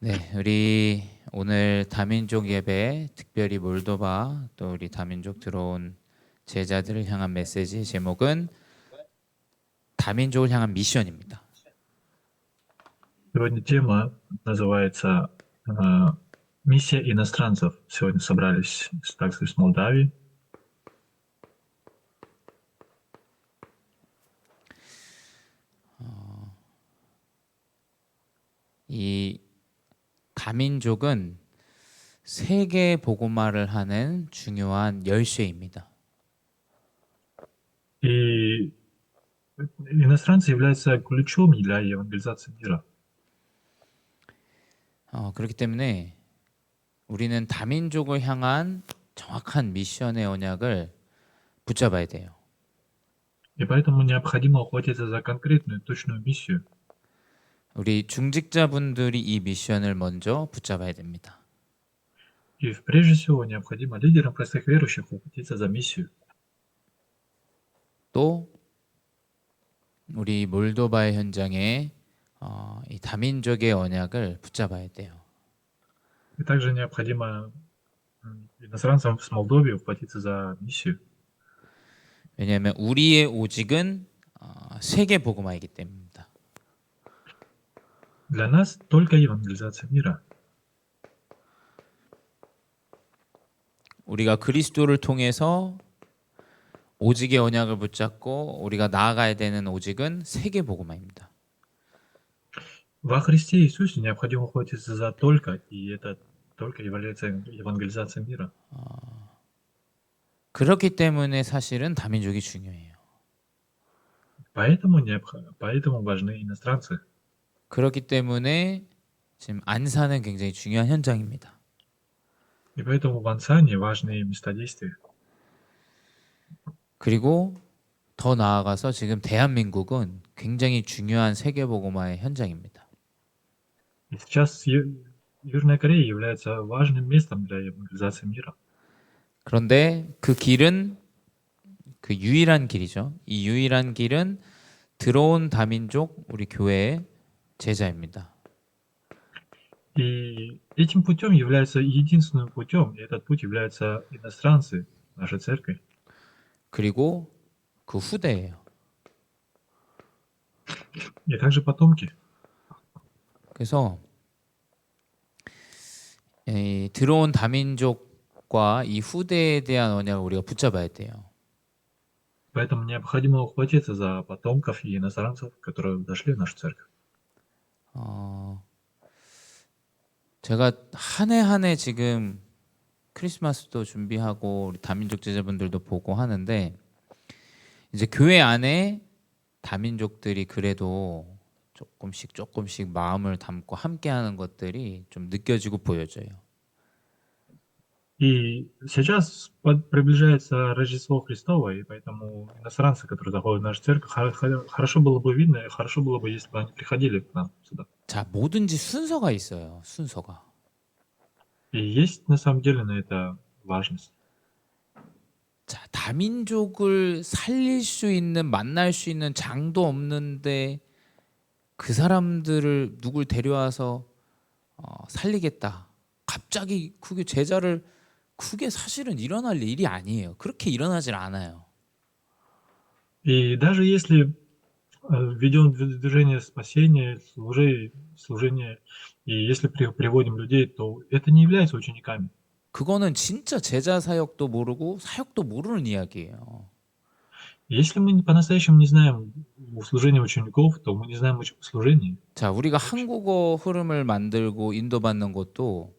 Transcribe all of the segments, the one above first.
네, 우리 오늘 다민족 예배, 특별히 몰도바 또 우리 다민족 들어온 제자들을 향한 메시지 제목은 다민족을 향한 미션입니다. Сегодня тема называется э, «Миссия иностранцев». Сегодня собрались также с Молдавии. 이 다민족은 세계 복음화를 하는 중요한 열쇠입니다. И иностранцы являются ключом для евангелизации мира. 어, 그렇기 때문에 우리는 다민족을 향한 정확한 미션의 언약을 붙잡아야 돼요. И поэтому необходимо ухватиться за конкретную, точную миссию. 우리 중직자분들이 이 미션을 먼저 붙잡아야 됩니다. И прежде всего необходимо лидерам простых верующих ухватиться за миссию. 또 우리 몰도바의 현장에 어, 이 다민족의 언약을 붙잡아야 돼요. И также необходимо м, иностранцам с Молдовии ухватиться за миссию. 왜냐하면 우리의 오직은 어, 세계 복음화이기 때문입니다. Для нас только евангелизация мира. 우리가 그리스도를 통해서 오직의 언약을 붙잡고 우리가 나아가야 되는 오직은 세계 복음화입니다. Во Христе Иисусе необходимо ухватиться за только, и это только является евангелизацией мира. 그렇기 때문에 사실은 다민족이 중요해요. Поэтому, необх- поэтому важны иностранцы. 그렇기 때문에 지금 안사는 굉장히 중요한 현장입니다. И поэтому в Ансане важны места действия. 그리고 더 나아가서 지금 대한민국은 굉장히 중요한 세계 복음화의 현장입니다. И сейчас Ю- Южная Корея является важным местом для евангелизации мира. 그런데 그 길은 그 유일한 길이죠. 이 유일한 길은 들어온 다민족 우리 교회의 제자입니다. И этим путем является единственным путем, и этот путь является иностранцы нашей церкви. 그리고 그 후대예요. И также потомки. 그래서 이 들어온 다민족과 이 후대에 대한 언약을 우리가 붙잡아야 돼요. Поэтому необходимо ухватиться за потомков и иностранцев, которые дошли в нашу церковь. 어, 제가 한 해 한 해 지금 크리스마스도 준비하고 우리 다민족 제자분들도 보고 하는데 이제 교회 안에 다민족들이 그래도 조금씩 조금씩 마음을 담고 함께하는 것들이 좀 느껴지고 보여져요. И сейчас под- приближается Рождество Христово, и поэтому иностранцы, которые заходят в нашу церковь, хо- хо- хорошо было бы видно, и хорошо было бы, если бы они приходили к нам сюда. 자, 뭐든지 순서가 있어요. 순서가. И есть на самом деле на это важность. 자, 다민족을 살릴 수 있는 만날 수 있는 장도 없는데 그 사람들을 누굴 데려와서 어, 살리겠다. 갑자기 그게 제자를 그게 사실은 일어날 일이 아니에요. 그렇게 일어나질 않아요. И даже если э, ведем в движение спасения, служи- служение, и если при- приводим людей, то это не является учениками. 그거는 진짜 제자 사역도 모르고 사역도 모르는 이야기예요. Если мы не- по-настоящему не знаем служения учеников, то мы не знаем уч- служения. 자, 우리가 한국어 흐름을 만들고 인도받는 것도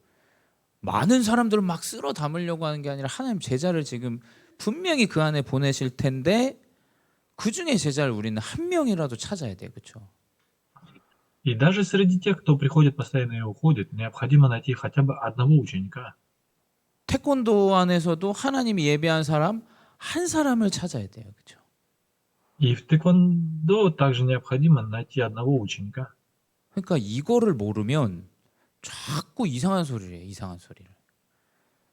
많은 사람들을 막 쓸어 담으려고 하는 게 아니라 하나님 제자를 지금 분명히 그 안에 보내실 텐데 그 중에 제자를 우리는 한 명이라도 찾아야 돼, 그렇죠? И даже среди тех, кто приходит постоянно и уходит, необходимо найти хотя бы одного ученика. 태권도 안에서도 하나님이 예배한 사람 한 사람을 찾아야 돼요, 그렇죠? И в тэквондо также необходимо найти одного ученика. 그러니까 이거를 모르면 자꾸 이상한 소리를 해요, 이상한 소리를.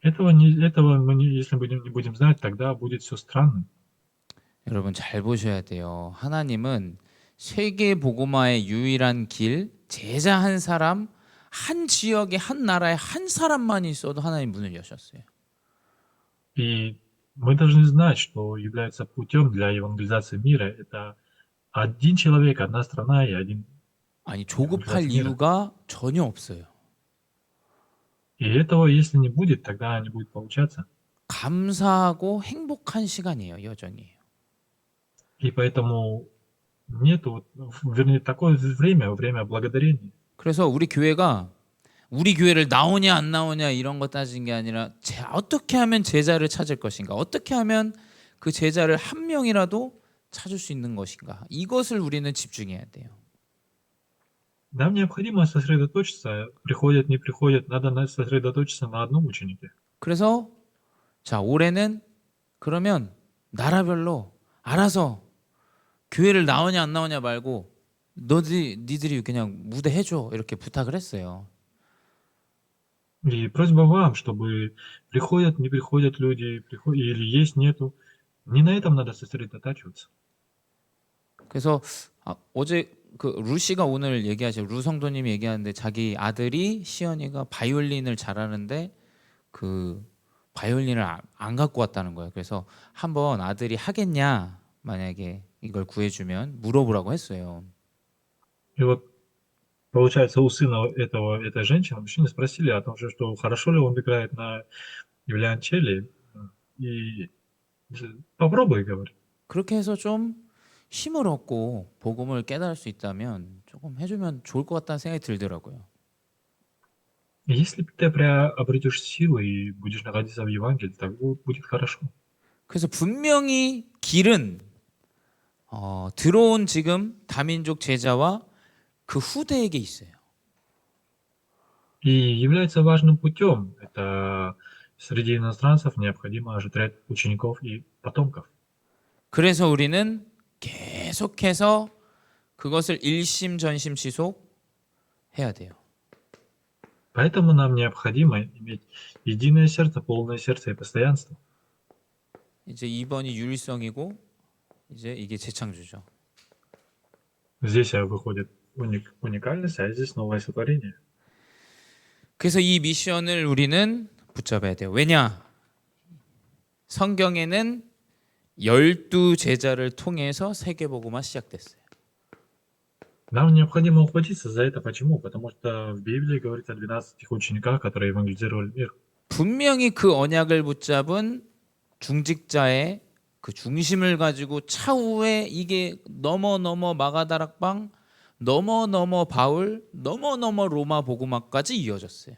Этого, не, этого мы не, если будем, не будем знать, тогда будет все странно. 여러분 잘 보셔야 돼요. 하나님은 세계 복음화의 유일한 길, 제자 한 사람 한 지역에 한 나라에 한 사람만 있어도 하나님 문을 여셨어요. И мы должны знать, что является путем для евангелизации мира. Это один человек, одна страна и один. 아니 조급할 그렇습니다. 이유가 전혀 없어요. И этого, если не будет, тогда не будет получаться. 감사하고 행복한 시간이에요, 여전히. И поэтому нету, вот, вернее, такое время, время благодарения. 그래서 우리 교회가 우리 교회를 나오냐 안 나오냐 이런 거 따진 게 아니라 제, 어떻게 하면 제자를 찾을 것인가 어떻게 하면 그 제자를 한 명이라도 찾을 수 있는 것인가 이것을 우리는 집중해야 돼요. Нам необходимо сосредоточиться, приходят, не приходят, надо на- сосредоточиться на одном ученике. 그래서 자 올해는 그러면 나라별로 알아서 교회를 나오냐 안 나오냐 말고 너들 니들이 그냥 무대 해줘 이렇게 부탁을 했어요. И просьба вам, чтобы приходят, не приходят люди, приход- или есть, нету. Не на этом надо сосредотачиваться. 그래서 아, 어제 그 루시가 오늘 얘기하죠. 루 성도님이 얘기하는데 자기 아들이 시연이가 바이올린을 잘하는데 그 바이올린을 안- 안 갖고 왔다는 거예요. 그래서 한번 아들이 하겠냐 만약에 이걸 구해주면 물어보라고 했어요. И вот, получается, у сына этого, этой женщины, мужчины спросили о том, же, что хорошо ли он играет на виолончели. И попробуй, говорит. 그렇게 해서 좀 힘을 얻고 복음을 깨달을 수 있다면 조금 해주면 좋을 것 같다는 생각이 들더라고요. И Если ты приобретешь силы и будешь находиться в Евангелии, так бу- будет хорошо. 그래서 분명히 길은 어, 들어온 지금 다민족 제자와 그 후대에게 있어요. И является важным путем. Это среди иностранцев необходимо ожидать учеников и потомков. 그래서 우리는 계속해서 그것을 일심전심시속 해야 돼요. Поэтому нам необходимо иметь единое сердце, полное сердце и постоянство. 이제 2번이 유일성이고 이제 이게 재창조죠. Здесь э, выходит уник- уникальность, а здесь новое сотворение. 그래서 이 미션을 우리는 붙잡아야 돼요. 왜냐? 성경에는 열두 제자를 통해서 세계복음화 시작됐어요. Нам необходимо ухватиться за это. Почему? Потому что в Библии говорится о 12 учениках, которые евангелизировали мир. 분명히 그 언약을 붙잡은 중직자의 그 중심을 가지고 차후에 이게 넘어 넘어 마가다락방 넘어 넘어 바울 넘어 넘어 로마 복음화까지 이어졌어요.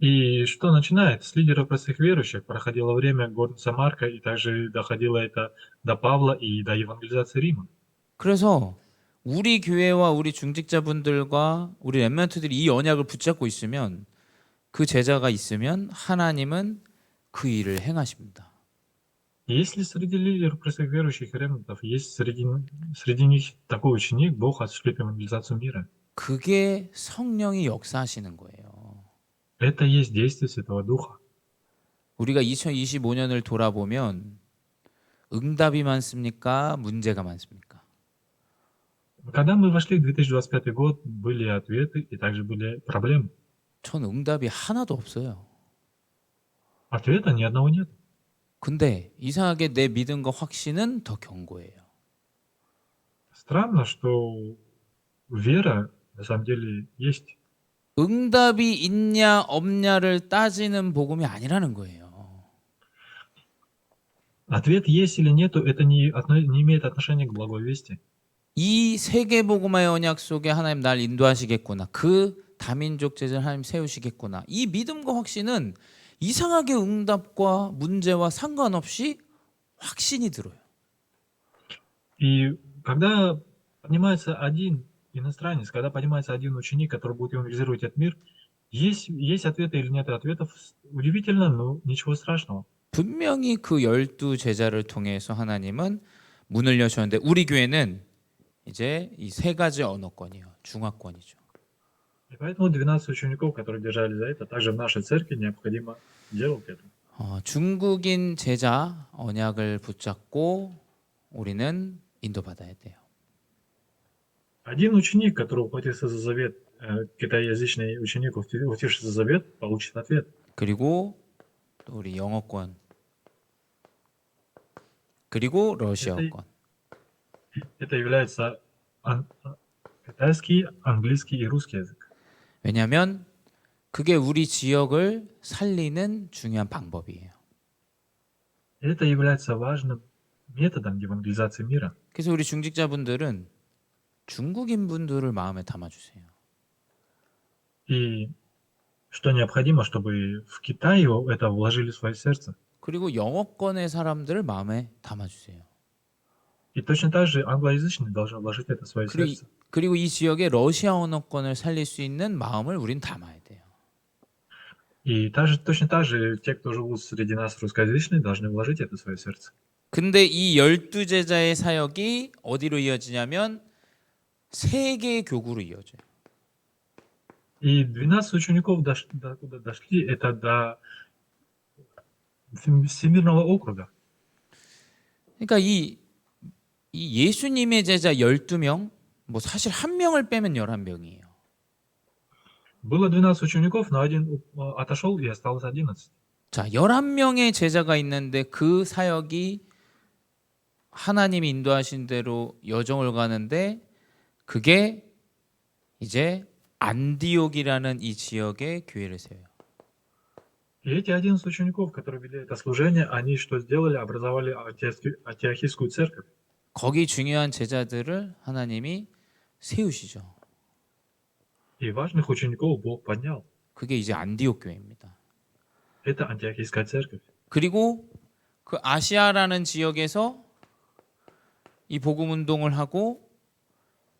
И что начинает? С лидеров простых верующих проходило время гордца Марка, и также доходило это до Павла и до евангелизации Рима. 그래서 우리 교회와 우리 중직자분들과 우리 렘넌트들이 이 언약을 붙잡고 있으면 그 제자가 있으면 하나님은 그 일을 행하십니다. И Если среди лидеров простых верующих и ремнантов есть среди, среди них такой ученик, Бог осуществит евангелизацию мира. 그게 성령이 역사하시는 거예요. Это и есть действие Святого Духа. 우리가 2025년을 돌아보면 응답이 많습니까? 문제가 많습니까? Когда мы вошли в 2025 год, были ответы и также были проблемы. 전 응답이 하나도 없어요. Ответа ни одного нет. 근데 이상하게 내 믿음과 확신은 더 견고해요. Странно, что вера на самом деле есть. 응답이 있냐 없냐를 따지는 복음이 아니라는 거예요. Ответ есть или нету, это не, отно- не имеет отношения к благой вести. 이 세계 복음화의 언약 속에 하나님 날 인도하시겠구나. 그 다민족 제자를 하나님 세우시겠구나. 이 믿음과 확신은 이상하게 응답과 문제와 상관없이 확신이 들어요. И когда поднимается один иностранец, когда поднимается один ученик, который будет евангелизировать этот мир, есть, есть ответы или нет ответов, удивительно, но ничего страшного. 분명히 그 열두 제자를 통해서 하나님은 문을 여셨는데 우리 교회는 이제 이 세 가지 언어권이요. 중화권이죠. И поэтому 12 учеников, которые держали за это, также в нашей церкви необходимо делать это. 어, 중국인 제자 언약을 붙잡고 우리는 인도받아야 돼요. Один ученик, который ухватился за завет э, китаеязычный ученик, уфти- утешится за завет, получит ответ. 그리고 또 우리 영어권 그리고 러시아어권 Это является ан- а, китайский, английский и русский язык. 왜냐하면 그게 우리 지역을 살리는 중요한 방법이에요. Это является важным методом евангелизации мира. 그래서 우리 중직자분들은 중국인 분들을 마음에 담아주세요. И что необходимо, чтобы в Китае в это вложили свое сердце. 그리고 영어권의 사람들을 마음에 담아주세요. И точно так же англоязычные должны вложить это свое 그리고, сердце. 그리고 이 지역의 러시아 언어권을 살릴 수 있는 마음을 우린 담아야 돼요. И также, точно так же те, кто живут среди нас русскоязычные, должны вложить это свое сердце. 근데 이 열두 제자의 사역이 어디로 이어지냐면 세계 교구로 이어져요. И 12 учеников дош- до куда дошли, это до всем- Всемирного округа. 그러니까 이, 이 예수님의 제자 12명, 뭐 사실 한 명을 빼면 11명이에요. Было 12 учеников, но один э, отошел и осталось 11. 자, 11명의 제자가 있는데 그 사역이 하나님이 인도하신 대로 여정을 가는데 그게 이제 안디옥이라는 이 지역의 교회를 세워요. И эти 11 учеников, которые вели это служение, они что сделали? Образовали антиохи- антиохийскую церковь. 거기 중요한 제자들을 하나님이 세우시죠. И важных учеников Бог поднял. 그게 이제 안디옥 교회입니다. Это антиохийская церковь. 그리고 그 아시아라는 지역에서 이 복음 운동을 하고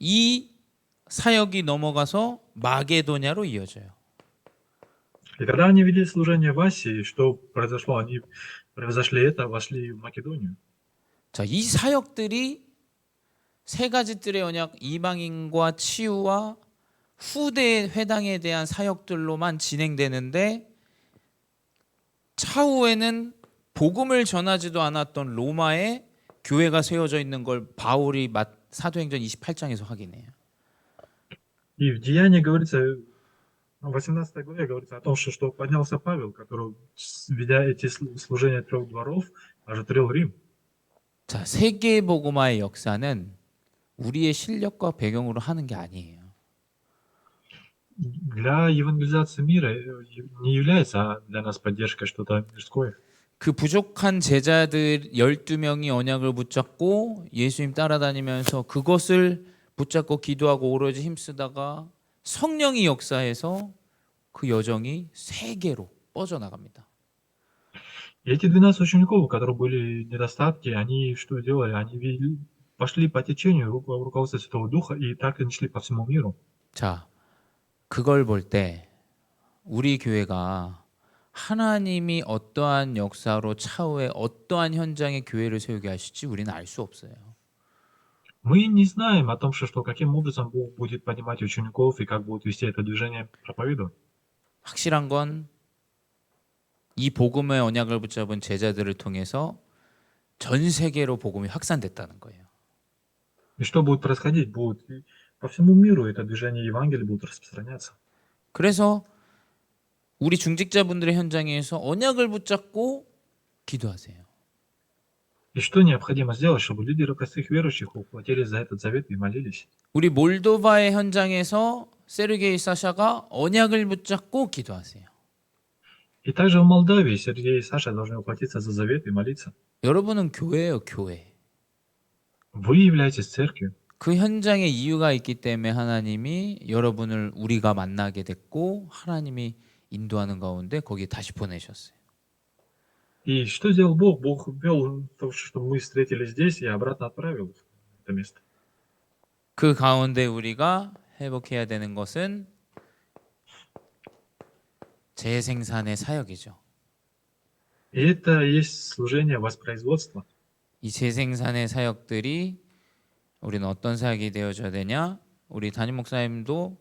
이 사역이 넘어가서 마게도냐로 이어져요. И когда они вели служение в Асии, что произошло? Они превзошли это, вошли в Македонию. 자, 이 사역들이 세 가지 뜰의 언약 이방인과 치유와 후대 회당에 대한 사역들로만 진행되는데 차후에는 복음을 전하지도 않았던 로마에 교회가 세워져 있는 걸 바울이 마- 사도행전 28장에서 확인해요. И в Деянии говорится, в 18 главе говорится о том, что, что поднялся Павел, который, с- ведя эти сл- служения трех дворов, ожитрил Рим. 자, 세계 복음화의 역사는 우리의 실력과 배경으로 하는 게 아니에요. Для евангелизации мира э, не является для нас поддержкой что-то мирское. 그 부족한 제자들 12명이 언약을 붙잡고 예수님 따라다니면서 그것을 붙잡고 기도하고 오로지 힘쓰다가 성령이 역사해서 그 여정이 세계로 뻗어나갑니다. И эти 12 учеников, у которых были недостатки, они что делали? Они вели- пошли по течению руко- руководства Святого Духа и так и шли по всему миру. 자, 그걸 볼 때 우리 교회가 하나님이 어떠한 역사로 차후에 어떠한 현장에 교회를 세우게 하실지 우리는 알 수 없어요. Мы не знаем о том, что, что каким образом Бог будет поднимать учеников и как будет вести это движение проповедовать. 확실한 건 이 복음의 언약을 붙잡은 제자들을 통해서 전 세계로 복음이 확산됐다는 거예요. И что будет происходить? Будет и по всему миру это движение Евангелия будет распространяться. 그래서 우리 중직자분들의 현장에서 언약을 붙잡고 기도하세요. И что необходимо сделать, чтобы лидеры простых верующих ухватились за этот завет и молились? 우리 몰도바의 현장에서 세르게이 사샤가 언약을 붙잡고 기도하세요. И также в Молдавии Сергей и Саша должны ухватиться за завет и молиться. 여러분은 교회예요, 교회. Вы являетесь церковью. 그 현장에 이유가 있기 때문에 하나님이 여러분을 우리가 만나게 됐고 하나님이 인도하는 가운데 거기에 다시 보내셨어요. И что сделал Бог? Бог ввел то, что мы встретились здесь и обратно отправил их в это место. 그 가운데 우리가 회복해야 되는 것은 재생산의 사역이죠. И это и есть служение воспроизводства. 이 재생산의 사역들이 우리는 어떤 사역이 되어져야 되냐? 우리 담임 목사님도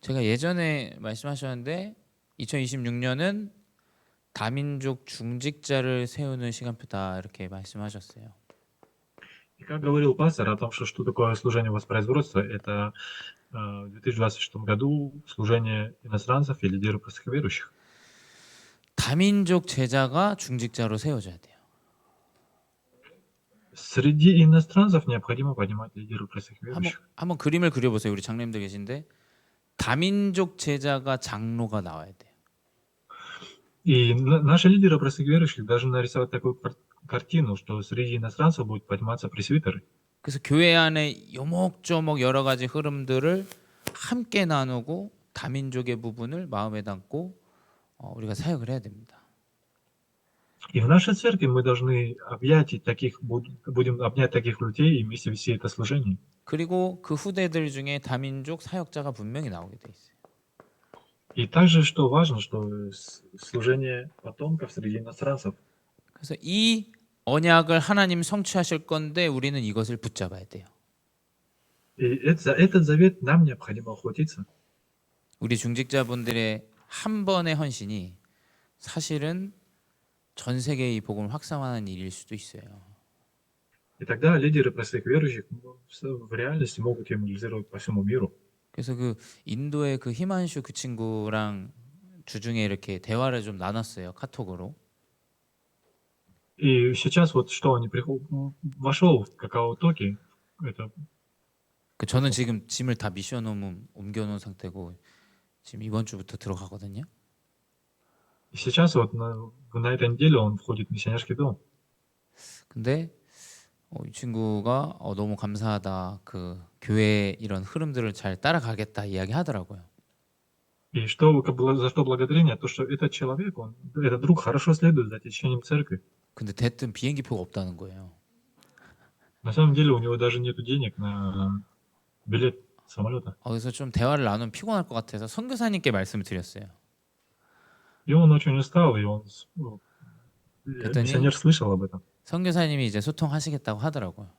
제가 예전에 말씀하셨는데 2026년은 다민족 중직자를 세우는 시간표다 이렇게 말씀하셨어요. И как говорил пастор о том, что, что такое служение воспроизводства, это в 2026 году служение иностранцев и лидеров простых верующих. 다민족 제자가 중직자로 세워져야 돼요. Среди иностранцев необходимо поднимать лидеров простых 한번 верующих. 한번 그림을 그려보세요. 우리 장로님들 계신데 다민족 제자가 장로가 나와야 돼요. И на- наши лидеры простых верующих должны нарисовать такую кар- картину, что среди иностранцев будут подниматься пресвитеры. 그래서 교회 안에 요목조목 여러 가지 흐름들을 함께 나누고 다민족의 부분을 마음에 담고 어, 우리가 사역을 해야 됩니다. И в нашей церкви мы должны объять и таких, буд- будем обнять таких людей и вместе вести это служение. 그리고 그 후대들 중에 다민족 사역자가 분명히 나오게 돼 있어요. И также, что важно, что с- служение потомков среди иностранцев. 그래서 이 언약을 하나님 성취하실 건데 우리는 이것을 붙잡아야 돼요. И это- за этот завет нам необходимо охватиться. 우리 중직자분들의 한 번의 헌신이 사실은 전 세계의 이 복음을 확산하는 일일 수도 있어요. И тогда лидеры простых верующих ну, в в реальности могут евангелизировать по всему миру. 그래서 그 인도의 그 히만슈 그 친구랑 주중에 이렇게 대화를 좀 나눴어요 카톡으로. И сейчас вот что они приход... вошел в какао-токи, это 그 저는 지금 짐을 다 미션홈 옮겨놓은 상태고 지금 이번 주부터 들어가거든요. и сейчас вот на, на этой неделе он входит в миссионерский дом. 근데 어, 이 친구가 어, 너무 감사하다 그 교회 이런 흐름들을 잘 따라가겠다 이야기하더라고요. И что как бы за что благодарение, то что этот человек, он, этот друг хорошо следует за течением церкви. 근데 대뜸 비행기표가 없다는 거예요. На самом деле у него даже нет денег на билет самолета. 어, 그래서 좀 대화를 나누면 피곤할 것 같아서 선교사님께 말씀을 드렸어요. И он очень устал, и он с- ну, Это не- миссионер слышал об этом. 선교사님이 이제 소통하시겠다고 하더라고요.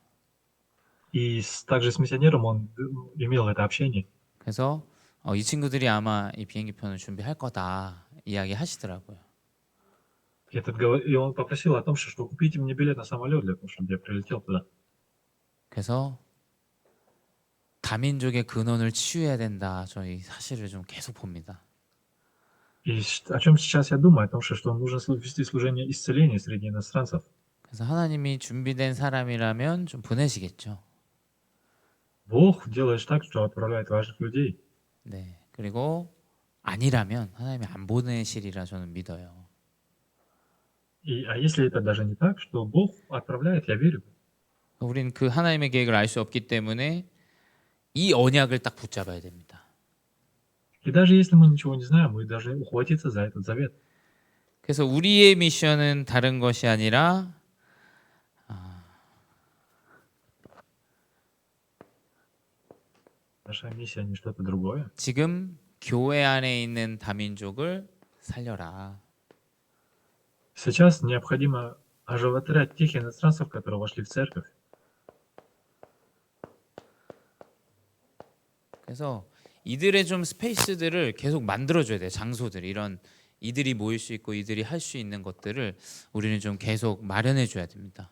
И с- также с миссионером он э, имел это общение. 그래서 어, 이 친구들이 아마 이 비행기표는 준비할 거다 이야기 하시더라고요. И, этот, говор- и он попросил о том, что, что купите мне билет на самолет для того, чтобы я прилетел туда. 그래서 다민족의 근원을 치유해야 된다. 저희 사실을 좀 계속 봅니다. И ш- о чем сейчас я думаю? О том, что, что нужно слу- вести служение исцеления среди иностранцев. 그래서 하나님이 준비된 사람이라면 좀 보내시겠죠. Бог делает так, что отправляет важных людей. 네. 그리고 아니라면 하나님이 안 보내시리라 저는 믿어요. И, а если это даже не так, что Бог отправляет, я верю. 우리는 그 하나님의 계획을 알 수 없기 때문에 이 언약을 딱 붙잡아야 됩니다. И даже если мы ничего не знаем, мы должны ухватиться за этот завет. 그래서 우리의 미션은 다른 것이 아니라 Наша миссия не что-то другое. 지금 교회 안에 있는 다민족을 살려라. Сейчас необходимо оживотворять тех иностранцев, которые вошли в церковь. 그래서 이들의 좀 스페이스들을 계속 만들어줘야 돼요. 장소들 이런 이들이 모일 수 있고 이들이 할 수 있는 것들을 우리는 좀 계속 마련해줘야 됩니다.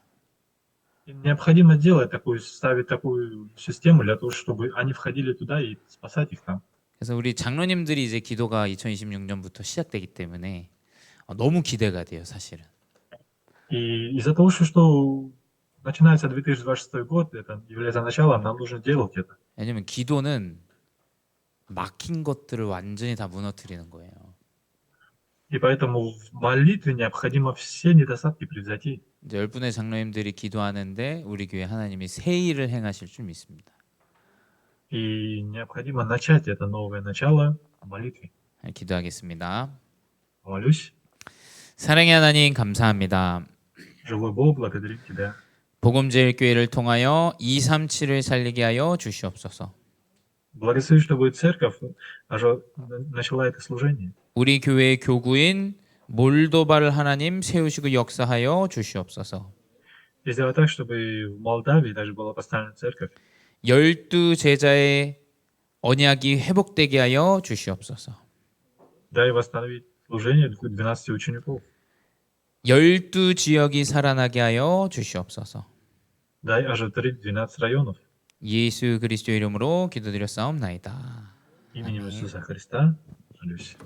И необходимо делать такую, ставить такую систему для того, чтобы они входили туда и спасать их там. 그래서 우리 장로님들이 이제 기도가 2026년부터 시작되기 때문에 어, 너무 기대가 돼요, 사실은. И из-за того, что, что начинается 2026 год, это является началом, нам нужно делать это. 왜냐면 기도는 막힌 것들을 완전히 다 무너뜨리는 거예요. И поэтому в молитве необходимо все недостатки превзойти. 이제 열 분의 장로님들이 기도하는데 우리 교회 하나님이 새 일을 행하실 줄 믿습니다. И необходимо начать это новое начало в молитве. 네, 기도하겠습니다. Молюсь. 사랑의 하나님 감사합니다. Живой Бог, благодарим Тебя. 복음제일교회를 통하여 237을 살리게 하여 주시옵소서. Благослови, чтобы церковь ожи- начала это служение. 우리 교회의 교구인 몰도바를 하나님 세우시고 역사하여 주시옵소서. И сделать так, чтобы в Молдавии даже была поставлена церковь. 열두 제자의 언약이 회복되게 하여 주시옵소서. Дай восстановить служение 12 учеников. 열두 지역이 살아나게 하여 주시옵소서. Дай оживотворить 12 районов. 예수 그리스도 이름으로 기도드렸사옵나이다. Именем Аминь. Иисуса Христа. Молюсь.